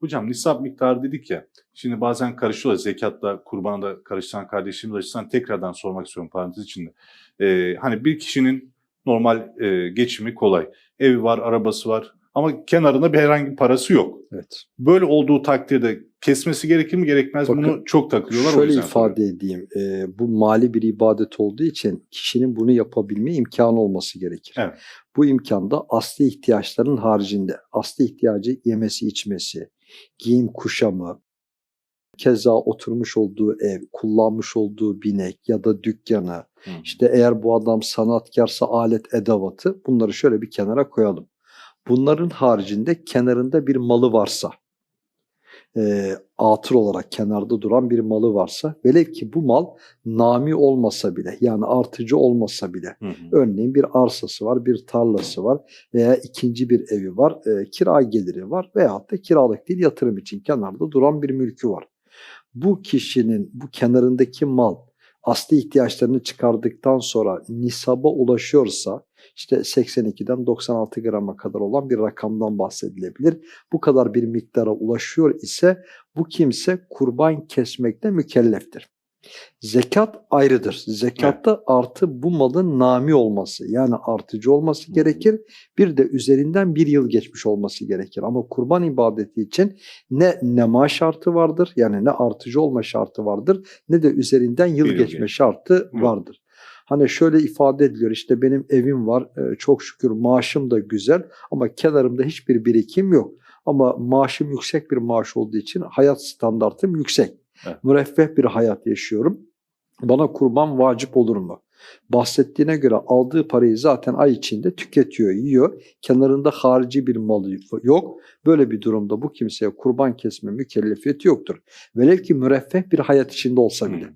Hocam nisap miktarı dedik ya. Şimdi bazen karışıyorlar. Zekatla kurbana da karıştıran kardeşimiz açısından tekrardan sormak istiyorum parantez içinde. Ee, hani bir kişinin normal e, geçimi kolay. Evi var, arabası var ama kenarında bir herhangi bir parası yok. Evet. Böyle olduğu takdirde kesmesi gerekir mi gerekmez? Bakın, Bunu çok takılıyorlar. o Şöyle ifade edeyim. e, bu mali bir ibadet olduğu için kişinin bunu yapabilme imkanı olması gerekir. Evet. Bu imkanda asli ihtiyaçların haricinde asli ihtiyacı yemesi içmesi, giyim kuşamı, keza oturmuş olduğu ev, kullanmış olduğu binek ya da dükkanı, Hı. işte eğer bu adam sanatkarsa alet edevatı bunları şöyle bir kenara koyalım. Bunların haricinde kenarında bir malı varsa, e, atır olarak kenarda duran bir malı varsa, velev ki bu mal nami olmasa bile yani artıcı olmasa bile, Hı hı. örneğin bir arsası var, bir tarlası var veya ikinci bir evi var, e, kira geliri var veyahut da kiralık değil yatırım için kenarda duran bir mülkü var. Bu kişinin bu kenarındaki mal asli ihtiyaçlarını çıkardıktan sonra nisaba ulaşıyorsa işte 82'den 96 grama kadar olan bir rakamdan bahsedilebilir. Bu kadar bir miktara ulaşıyor ise bu kimse kurban kesmekte mükelleftir. Zekat ayrıdır. Zekatta artı bu malın nami olması yani artıcı olması gerekir. Bir de üzerinden bir yıl geçmiş olması gerekir. Ama kurban ibadeti için ne nema şartı vardır yani ne artıcı olma şartı vardır ne de üzerinden yıl Bir yıl geçme geç. şartı vardır. Hani şöyle ifade ediliyor işte benim evim var e, çok şükür maaşım da güzel ama kenarımda hiçbir birikim yok. Ama maaşım yüksek bir maaş olduğu için hayat standartım yüksek. Evet. Müreffeh bir hayat yaşıyorum. Bana kurban vacip olur mu? Bahsettiğine göre aldığı parayı zaten ay içinde tüketiyor, yiyor. Kenarında harici bir malı yok. Böyle bir durumda bu kimseye kurban kesme mükellefiyeti yoktur. Velev ki müreffeh bir hayat içinde olsa bile. Hı.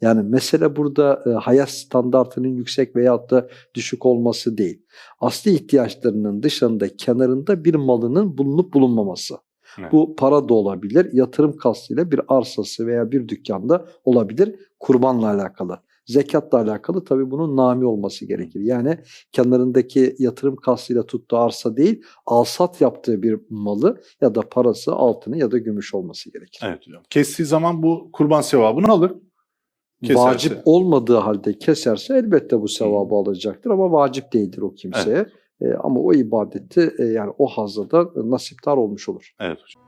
Yani mesele burada e, hayat standartının yüksek veyahut da düşük olması değil. Asli ihtiyaçlarının dışında kenarında bir malının bulunup bulunmaması. Evet. Bu para da olabilir, yatırım kastıyla bir arsası veya bir dükkanda olabilir kurbanla alakalı. Zekatla alakalı tabii bunun nami olması gerekir. Yani kenarındaki yatırım kastıyla tuttuğu arsa değil, alsat yaptığı bir malı ya da parası, altını ya da gümüş olması gerekir. Evet hocam. Kestiği zaman bu kurban sevabını alır. Keserse. Vacip olmadığı halde keserse elbette bu sevabı alacaktır ama vacip değildir o kimseye. E, ama o ibadeti e, yani o hazda da nasiptar olmuş olur. Evet hocam.